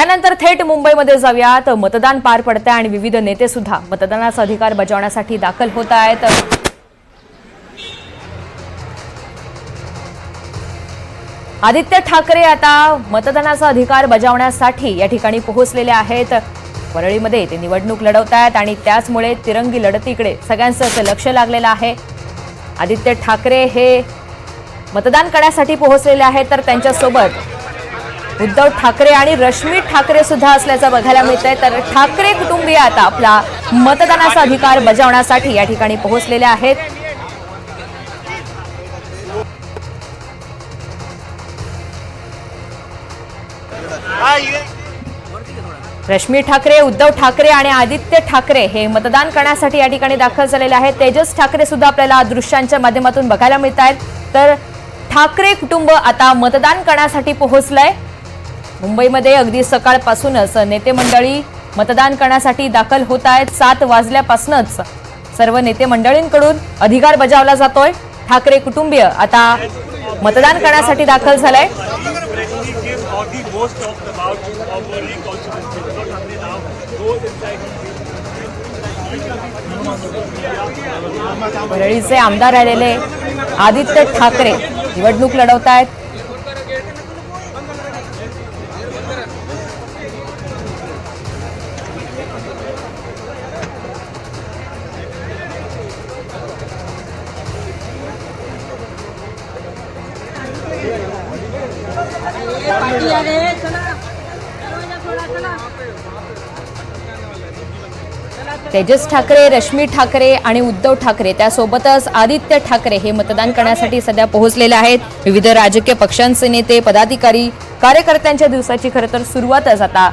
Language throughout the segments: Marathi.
त्यानंतर थेट मुंबईमध्ये जाऊयात. मतदान पार पडतंय आणि विविध नेते सुद्धा मतदानाचा अधिकार बजावण्यासाठी दाखल होत आहेत. आदित्य ठाकरे आता मतदानाचा अधिकार बजावण्यासाठी या ठिकाणी पोहोचलेले आहेत. परळीमध्ये ते निवडणूक लढवत आहेत आणि त्याचमुळे तिरंगी लढतीकडे सगळ्यांचं लक्ष लागलेलं आहे. आदित्य ठाकरे हे मतदान करण्यासाठी पोहोचलेले आहेत तर त्यांच्यासोबत उद्धव ठाकरे आणि रश्मी ठाकरे सुद्धा असल्याचं बघायला मिळत आहे तर ठाकरे कुटुंबीय आता आपला मतदानाचा अधिकार बजावण्यासाठी या ठिकाणी पोहोचलेले आहेत. रश्मी ठाकरे उद्धव ठाकरे आणि आदित्य ठाकरे हे मतदान करण्यासाठी या ठिकाणी दाखल झालेले आहेत. तेजस ठाकरे सुद्धा आपल्याला दृश्यांच्या माध्यमातून बघायला मिळत आहेत तर ठाकरे कुटुंब आता मतदान करण्यासाठी पोहोचलंय. मुंबईमध्ये अगदी सकाळपासूनच नेते मंडळी मतदान करण्यासाठी दाखल होत आहेत. सात वाजल्यापासूनच सर्व नेते मंडळींकडून अधिकार बजावला जातोय. ठाकरे कुटुंबीय आता मतदान करण्यासाठी दाखल झालंय. परळीचे आमदार राहिलेले आदित्य ठाकरे निवडणूक लढवत आहेत तेजस ठाकरे रश्मी ठाकरे आणि उद्धव ठाकरे त्यासोबतच आदित्य ठाकरे हे मतदान करण्यासाठी सध्या पोहोचलेले आहेत. विविध राजकीय पक्षांचे नेते पदाधिकारी कार्यकर्त्यांच्या दिवसाची खरं तर सुरुवातच आता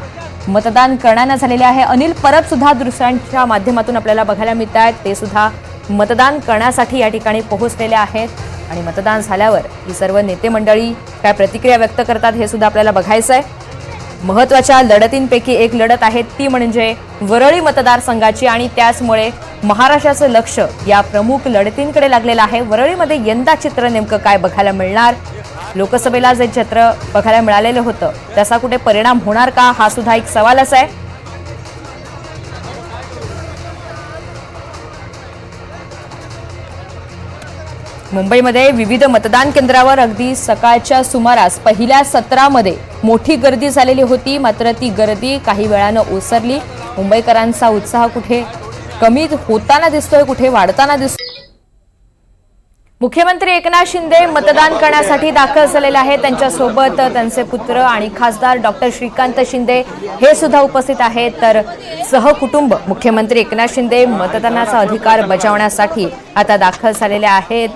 मतदान करण्यानं झालेले आहे. अनिल परब सुद्धा दृश्यांच्या माध्यमातून आपल्याला बघायला मिळत आहेत ते सुद्धा मतदान करण्यासाठी या ठिकाणी पोहोचलेले आहेत. आणि मतदान झाल्यावर ही सर्व नेते मंडळी काय प्रतिक्रिया व्यक्त करतात हे सुद्धा आपल्याला बघायचं आहे महत्त्वाच्या लढतींपैकी एक लढत आहे ती म्हणजे वरळी मतदारसंघाची आणि त्याचमुळे महाराष्ट्राचं लक्ष या प्रमुख लढतींकडे लागलेलं आहे. वरळीमध्ये यंदा चित्र नेमकं काय बघायला मिळणार? लोकसभेला जे चित्र बघायला मिळालेलं होतं त्याचा कुठे परिणाम होणार का? हा सुद्धा एक सवालच आहे. मुंबईमध्ये विविध मतदान केंद्रावर अगदी सकाळच्या सुमारास पहिल्या सत्रामध्ये मोठी गर्दी झालेली होती. मात्र ती गर्दी काही वेळानं ओसरली. मुंबईकरांचा उत्साह कुठे कमी होताना दिसतोय कुठे वाढताना दिसतोय? मुख्यमंत्री एकनाथ शिंदे मतदान करण्यासाठी दाखल झालेले आहेत. त्यांच्यासोबत त्यांचे पुत्र आणि खासदार डॉक्टर श्रीकांत शिंदे हे सुद्धा उपस्थित आहेत. तर सहकुटुंब मुख्यमंत्री एकनाथ शिंदे मतदानाचा अधिकार बजावण्यासाठी आता दाखल झालेले आहेत.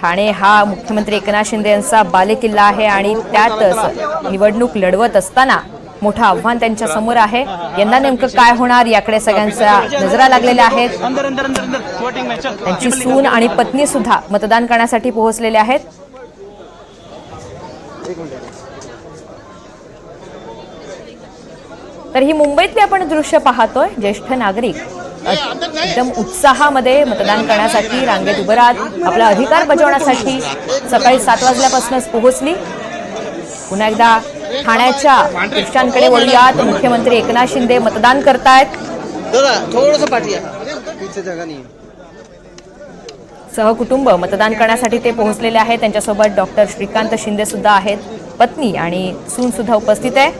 ठाणे हा मुख्यमंत्री एकनाथ शिंदे यांचा बालेकिल्ला आहे आणि त्यातच निवडणूक लढवत असताना मोठं आव्हान त्यांच्यासमोर आहे. यंदा नेमकं काय होणार याकडे सगळ्यांच्या नजरा लागलेल्या आहेत. त्यांची सून आणि पत्नी सुद्धा मतदान करण्यासाठी पोहोचलेले आहेत. तर ही मुंबईतली आपण दृश्य पाहतोय ज्येष्ठ नागरिक. एकदम उत्साहामध्ये मतदान करण्यासाठी रांगेत उभं राहत आपला अधिकार बजावण्यासाठी सकाळी सात वाजल्यापासूनच पोहोचली. पुन्हा एकदा ठाण्याच्या दृश्यांकडे वळूयात. मुख्यमंत्री एकनाथ शिंदे मतदान करतायत. सहकुटुंब मतदान करण्यासाठी ते पोहोचलेले आहेत. त्यांच्यासोबत डॉक्टर श्रीकांत शिंदे सुद्धा आहेत. पत्नी आणि सून सुद्धा उपस्थित आहे.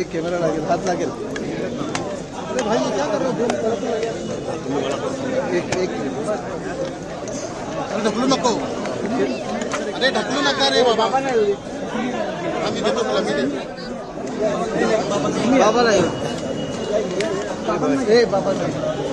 एक कॅमेरा लागेल हात लागेल. अरे भाई क्या कर रहे हो? एक एक अरे ढकलू नको. अरे ढकलू नका रे बाबा. आम्ही देतो तुला मी देतो. बाबा नाही. बाबा नाही.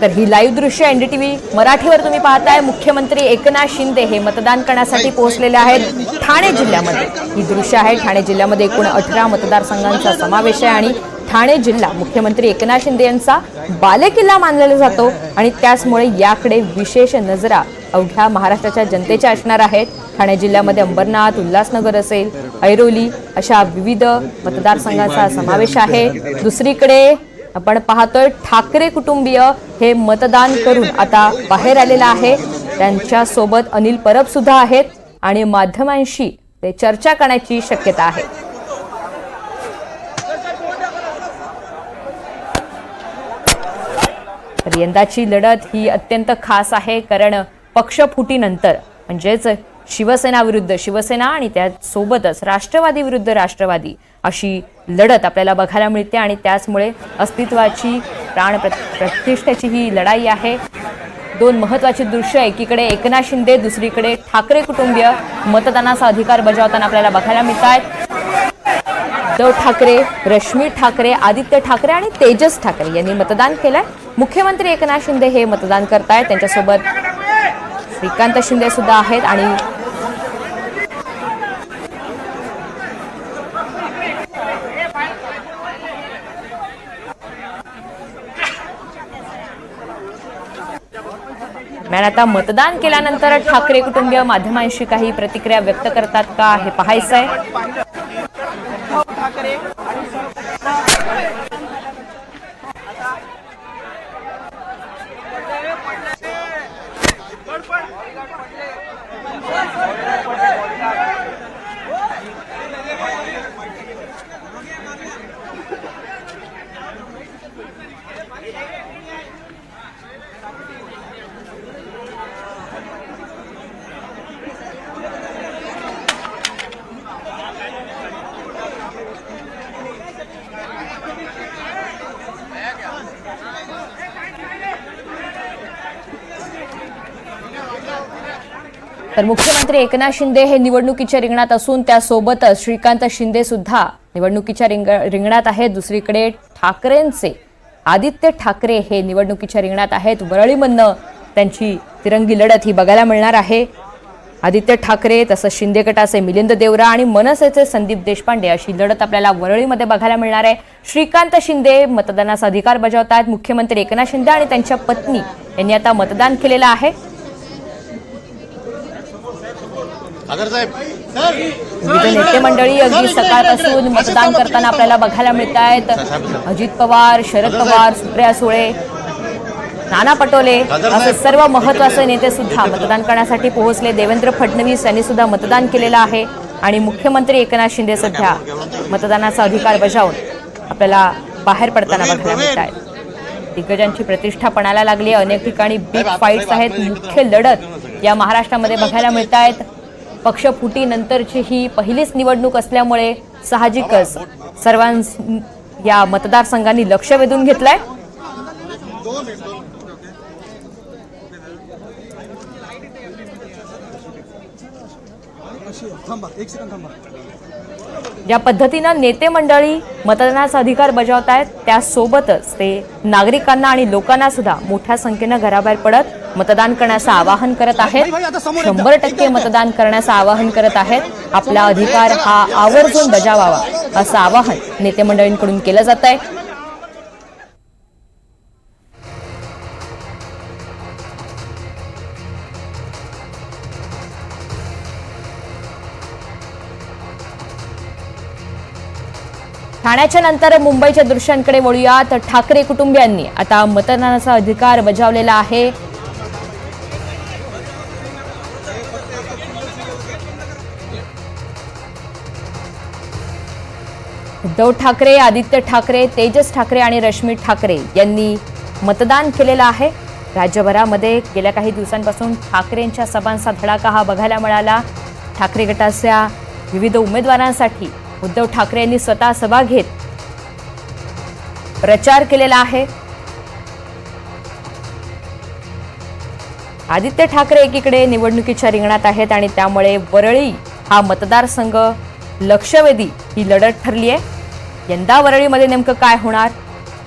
तर ही लाईव्ह दृश्य एन डी टी व्ही मराठीवर तुम्ही पाहताय. मुख्यमंत्री एकनाथ शिंदे हे मतदान करण्यासाठी पोहोचलेले आहेत ठाणे जिल्ह्यामध्ये. ही दृश्य आहे. ठाणे जिल्ह्यामध्ये एकूण अठरा मतदारसंघांचा समावेश आहे आणि ठाणे जिल्हा मुख्यमंत्री एकनाथ शिंदे यांचा बालेकिल्ला मानलेला जातो आणि त्याचमुळे याकडे विशेष नजरा अवघ्या महाराष्ट्राच्या जनतेच्या असणार आहेत. ठाणे जिल्ह्यामध्ये अंबरनाथ उल्हासनगर असेल ऐरोली अशा विविध मतदारसंघांचा समावेश आहे. दुसरीकडे आपण पाहतोय ठाकरे कुटुंबीय हे मतदान करून आता बाहेर आलेलं आहे. त्यांच्यासोबत अनिल परब सुद्धा आहेत आणि माध्यमांशी ते चर्चा करण्याची शक्यता आहे. तर यंदाची लढत ही अत्यंत खास आहे कारण पक्षफुटीनंतर म्हणजेच शिवसेना विरुद्ध शिवसेना आणि त्यासोबतच राष्ट्रवादी विरुद्ध राष्ट्रवादी अशी लढत आपल्याला बघायला मिळते आणि त्याचमुळे अस्तित्वाची प्राण प्रतिष्ठेची ही लढाई आहे. दोन महत्त्वाची दृश्य एकीकडे एकनाथ शिंदे दुसरीकडे ठाकरे कुटुंबीय मतदानाचा अधिकार बजावताना आपल्याला बघायला मिळत आहेत उद्धव ठाकरे रश्मी ठाकरे आदित्य ठाकरे आणि तेजस ठाकरे यांनी मतदान केलंय. मुख्यमंत्री एकनाथ शिंदे हे मतदान करतायत. त्यांच्यासोबत श्रीकांत शिंदे सुद्धा आहेत आणि दरम्यान आता मतदान केल्यानंतर ठाकरे कुटुंबीय माध्यमांशी काही प्रतिक्रिया व्यक्त करतात का? हे पाहायचं आहे तर मुख्यमंत्री एकनाथ शिंदे हे निवडणुकीच्या रिंगणात असून त्यासोबतच श्रीकांत शिंदे सुद्धा निवडणुकीच्या रिंग रिंगणात आहेत. दुसरीकडे ठाकरेंचे आदित्य ठाकरे हे निवडणुकीच्या रिंगणात आहेत. वरळीमधनं त्यांची तिरंगी लढत ही बघायला मिळणार आहे. आदित्य ठाकरे तसंच शिंदे गटाचे मिलिंद देवरा आणि मनसेचे संदीप देशपांडे अशी लढत आपल्याला वरळीमध्ये बघायला मिळणार आहे. श्रीकांत शिंदे मतदानाचा अधिकार बजावत आहेत मुख्यमंत्री एकनाथ शिंदे आणि त्यांच्या पत्नी यांनी आता मतदान केलेलं आहे. विविध नेते मंडळी अगदी सकाळपासून मतदान करताना आपल्याला बघायला मिळत आहेत. अजित पवार शरद पवार सुप्रिया सुळे नाना पटोले असे सर्व महत्त्वाचे नेते सुद्धा मतदान करण्यासाठी पोहोचले. देवेंद्र फडणवीस यांनी सुद्धा मतदान केलेलं आहे. आणि मुख्यमंत्री एकनाथ शिंदे सध्या मतदानाचा अधिकार बजावून आपल्याला बाहेर पडताना बघायला मिळत आहेत. दिग्गजांची प्रतिष्ठा पणाला लागली अनेक ठिकाणी बिग फाईट्स आहेत. मुख्य लढत या महाराष्ट्रामध्ये बघायला मिळत आहेत. पक्षफुटीनंतरची ही पहिलीच निवडणूक असल्यामुळे साहजिकच सर्वांस या मतदारसंघांनी लक्ष वेधून घेतलंय. थांबा एक सेकंड थांबा. ज्या पद्धतीनं नेते मंडळी मतदानाचा अधिकार बजावत आहेत त्यासोबतच ते नागरिकांना आणि लोकांना सुद्धा मोठ्या संख्येनं घराबाहेर पडत मतदान करण्याचं आवाहन करत आहेत. शंभर टक्के मतदान करण्याचं आवाहन करत आहेत. आपला अधिकार हा आवर्जून बजावावा असं आवाहन नेते मंडळींकडून केलं जात आहे ठाण्याच्या नंतर मुंबईच्या दृश्यांकडे वळूयात. ठाकरे कुटुंबियांनी आता मतदानाचा अधिकार बजावलेला आहे. उद्धव ठाकरे आदित्य ठाकरे तेजस ठाकरे आणि रश्मी ठाकरे यांनी मतदान केलेलं आहे. राज्यभरामध्ये गेल्या काही दिवसांपासून ठाकरेंच्या सभांचा धडाका हा बघायला मिळाला. ठाकरे गटाच्या विविध उमेदवारांसाठी उद्धव ठाकरे यांनी स्वतः सभा घेत प्रचार केलेला आहे. आदित्य ठाकरे एकीकडे निवडणुकीच्या रिंगणात आहेत आणि त्यामुळे वरळी हा मतदारसंघ लक्षवेधी ही लढत ठरली आहे यंदा वरळीमध्ये नेमकं काय होणार?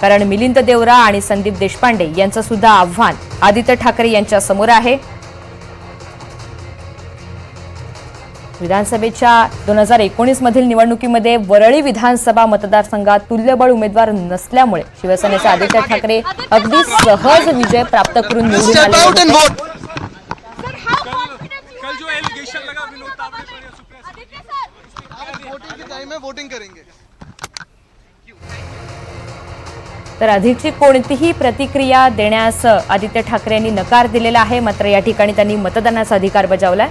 कारण मिलिंद देवरा आणि संदीप देशपांडे यांचं सुद्धा आव्हान आदित्य ठाकरे यांच्या समोर आहे. विधानसभेच्या दोन हजार एकोणीस मधील निवडणुकीमध्ये वरळी विधानसभा मतदारसंघात तुल्यबळ उमेदवार नसल्यामुळे शिवसेनेचे आदित्य ठाकरे अगदी सहज विजय प्राप्त करून निवडून आले तर अधिकची कोणतीही प्रतिक्रिया देण्यास आदित्य ठाकरे यांनी नकार दिलेला आहे मात्र या ठिकाणी त्यांनी मतदानाचा अधिकार बजावलाय.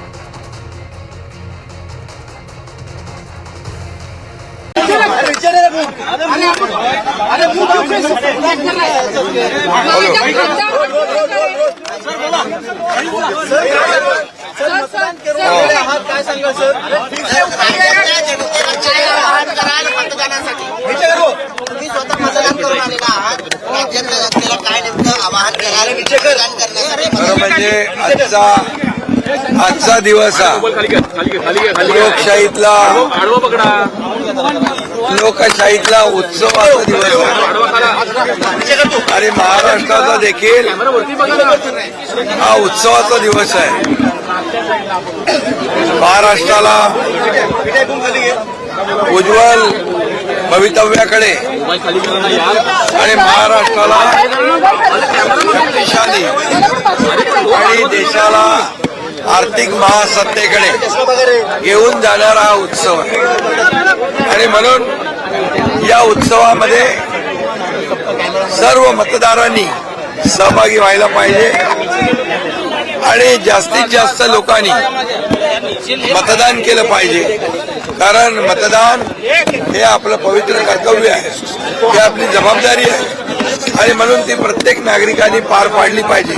तुम्ही स्वतः मतदान करून आलेला आहात जनतेला काय नेमकं आवाहन करण्यासाठी खरं म्हणजे आजचा आजचा दिवस हा. लोकशाहीतला लोकशाहीतला उत्सवाचा दिवस आहे. आणि महाराष्ट्राचा देखील हा उत्सवाचा दिवस आहे. महाराष्ट्राला उज्ज्वल भवितव्याकडे आणि महाराष्ट्राला शक्तिशाली आणि देशाला आर्थिक महासत्तेकडे घेऊन जाणारा हा उत्सव आहे. आणि म्हणून या उत्सवामध्ये सर्व मतदारांनी सहभागी व्हायला पाहिजे आणि जास्तीत जास्त लोकांनी मतदान केलं पाहिजे. कारण मतदान हे आपलं पवित्र कर्तव्य आहे. ही आपली जबाबदारी आहे. आणि म्हणून ती प्रत्येक नागरिकांनी पार पाडली पाहिजे.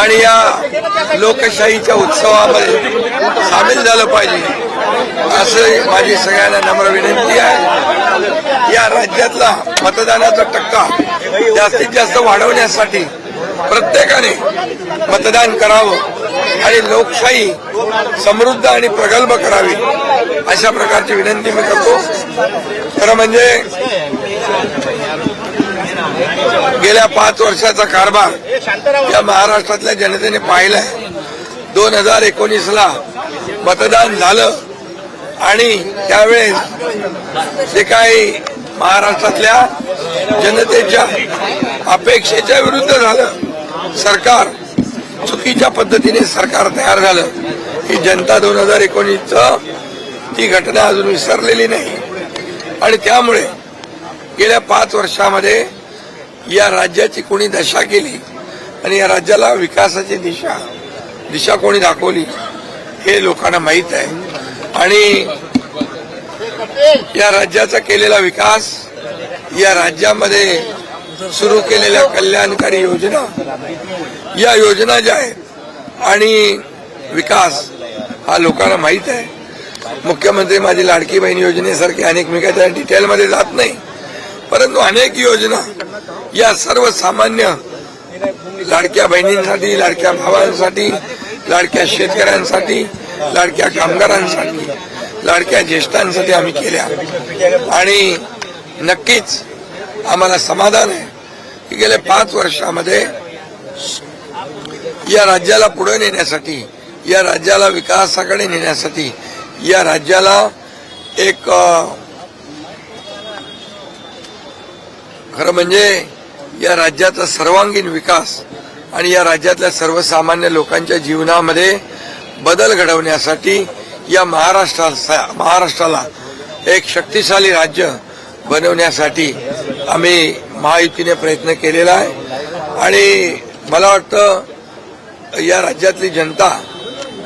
आणि या लोकशाहीच्या उत्सवामध्ये सामील झालं पाहिजे. असं माझी सगळ्यांना नम्र विनंती आहे. या राज्यातला मतदानाचा टक्का जास्तीत जास्त वाढवण्यासाठी प्रत्येकाने मतदान करावं आणि लोकशाही समृद्ध आणि प्रगल्भ करावी अशा प्रकारची विनंती मी करतो. खरं म्हणजे गेल्या पाच वर्षाचा कारभार या महाराष्ट्रातल्या जनतेने पाहिलाय. दोन हजार एकोणीसला मतदान झालं आणि त्यावेळेस जे काही महाराष्ट्रातल्या जनतेच्या अपेक्षेच्या विरुद्ध झालं सरकार चुकीच्या पद्धतीने सरकार तयार झालं. ही जनता दोन हजार एकोणीसचं ती घटना अजून विसरलेली नाही. आणि त्यामुळे गेल्या पाच वर्षामध्ये या राज्याची कोणी दशा केली आणि या राज्याला विकासाची दिशा दिशा कोणी दाखवली हे लोकांना माहीत आहे. आणि या राज्याचा केलेला विकास या राज्यामध्ये सुरू केलेल्या कल्याणकारी योजना या योजना ज्या आहेत आणि विकास हा लोकांना माहीत आहे. मुख्यमंत्री माझी लाडकी बहीण योजनेसारखी अनेक मी काय त्या डिटेलमध्ये जात नाही. परंतु अनेक योजना या सर्वसामान्य लाडक्या बहिणींसाठी लाडक्या भावांसाठी लाडक्या शेतकऱ्यांसाठी लाडक्या कामगारांसाठी लाडक्या ज्येष्ठांसाठी आम्ही केल्या. आणि नक्कीच आम्हाला समाधान आहे की गेल्या पाच वर्षामध्ये या राज्याला पुढे नेण्यासाठी या राज्याला विकासाकडे नेण्यासाठी या राज्याला एक खरं म्हणजे या राज्याचा सर्वांगीण विकास आणि या राज्यातल्या सर्वसामान्य लोकांच्या जीवनामध्ये बदल घडवण्यासाठी या महाराष्ट्रा महाराष्ट्राला एक शक्तिशाली राज्य बनवण्यासाठी आम्ही महायुतीने प्रयत्न केलेला आहे. आणि मला वाटतं या राज्यातली जनता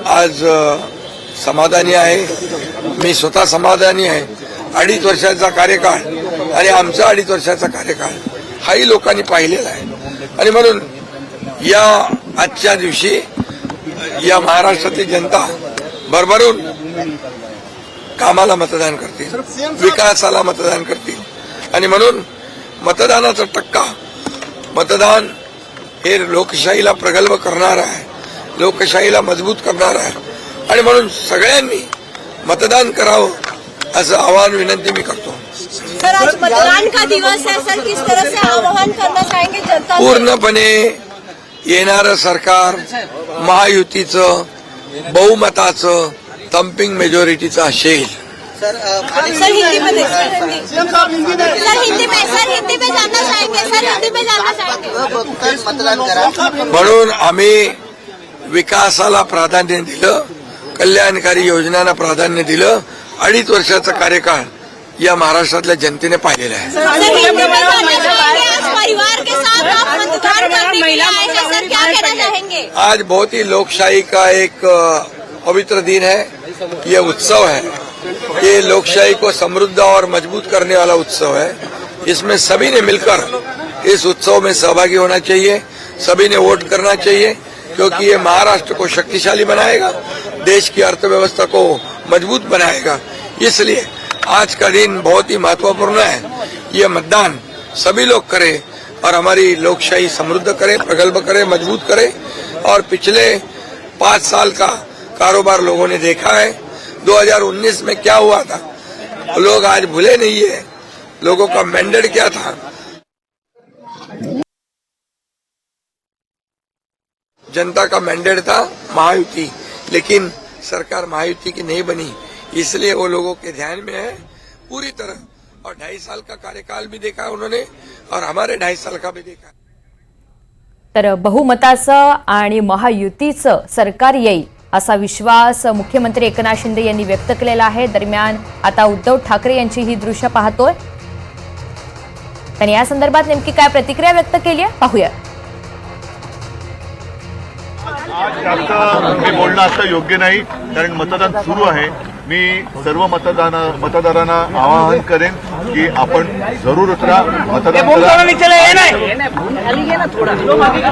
आज समाधानी आहे. मी स्वतः समाधानी आहे. अडीच वर्षाचा कार्यकाळ आणि आमचा अडीच वर्षाचा कार्यकाळ हाही लोकांनी पाहिलेला आहे. आणि म्हणून या आजच्या दिवशी या महाराष्ट्रातली जनता भरभरून कामाला मतदान करतील विकासाला मतदान करतील. आणि म्हणून मतदानाचा टक्का मतदान हे लोकशाहीला प्रगल्भ करणार आहे लोकशाहीला मजबूत करणार आहे. आणि म्हणून सगळ्यांनी मतदान करावं असं आवाहन विनंती मी करतो. सर आज मतदान का दिवस है सर किस तरह से आह्वान करना चाहेंगे जनता? पूर्णपणे येणारं सरकार महायुतीचं बहुमताचं थम्पिंग मेजॉरिटीचं असेल. सर अ, अनेक सर हिंदी में देखिए, हिंदी सर हिंदी. में सर हिंदी में जानना चाहेंगे सर हिंदी में जानना चाहेंगे बघून मतदान करा. म्हणून आम्ही विकासाला प्राधान्य दिलं कल्याणकारी योजनांना प्राधान्य दिलं अडीच वर्षाचा कार्यकाळ या महाराष्ट्रातल्या जनतेने पाहिलेला आहे. सर हिंदी में जानना चाहेंगे आज आप मतदान करने के लिए आए हैं सर क्या कहना चाहेंगे? आज बहुत ही लोकशाही का एक पवित्र दिन है। ये उत्सव है। ये लोकशाही को समृद्ध और मज़बूत करने वाला उत्सव है। इसमें सभी ने मिलकर इस उत्सव में सहभागी होना चाहिए। सभी ने वोट करना चाहिए क्योंकि ये महाराष्ट्र को शक्तिशाली बनाएगा। देश की अर्थव्यवस्था को मज़बूत बनाएगा। इसलिए आज का दिन बहुत ही महत्वपूर्ण है। ये मतदान सभी लोग करें और हमारी लोकशाही समृद्ध करे, प्रगल्भ करे, मज़बूत करे। और पिछले पाँच साल का कारोबार लोगों ने देखा है। 2019 में क्या हुआ था? लोग आज भूले नहीं है। लोगों का मैंडेट क्या था? जनता का मैंडेट था महायुति, लेकिन सरकार महायुति की नहीं बनी। इसलिए वो लोगों के ध्यान में है पूरी तरह। और ढाई साल का कार्यकाल भी देखा उन्होंने और हमारे ढाई साल का भी देखा तर बहुमताचं आणि महायुतीचं सरकार येईल असा विश्वास मुख्यमंत्री एकनाथ शिंदे यांनी व्यक्त केलेला आहे. दरम्यान आता उद्धव ठाकरे यांची ही दृश्य पाहतोय. त्यांनी या संदर्भात नेमकी काय प्रतिक्रिया व्यक्त केली आहे पाहूया जास्त मी बोलणं आता योग्य नाही कारण मतदान सुरू आहे. मी सर्व मतदान मतदारांना आवाहन करेन की आपण जरूर उतरा मतदान करा.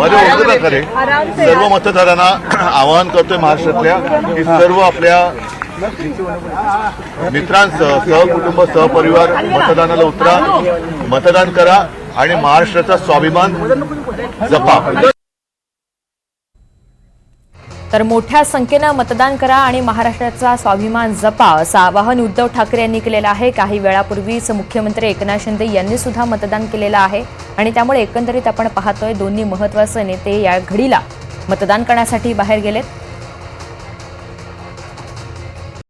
मध्ये उतरा करे सर्व मतदारांना आवाहन करतोय महाराष्ट्रातल्या की सर्व आपल्या मित्रांसह सहकुटुंब सहपरिवार मतदानाला उतरा मतदान करा आणि महाराष्ट्राचा स्वाभिमान जपा. तर मोठ्या संख्येनं मतदान करा आणि महाराष्ट्राचा स्वाभिमान जपा असं आवाहन उद्धव ठाकरे यांनी केलेलं आहे. काही वेळापूर्वीच मुख्यमंत्री एकनाथ शिंदे यांनी सुद्धा मतदान केलेलं आहे आणि त्यामुळे एकंदरीत आपण पाहतोय दोन्ही महत्त्वाचे नेते या घडीला मतदान करण्यासाठी बाहेर गेलेत.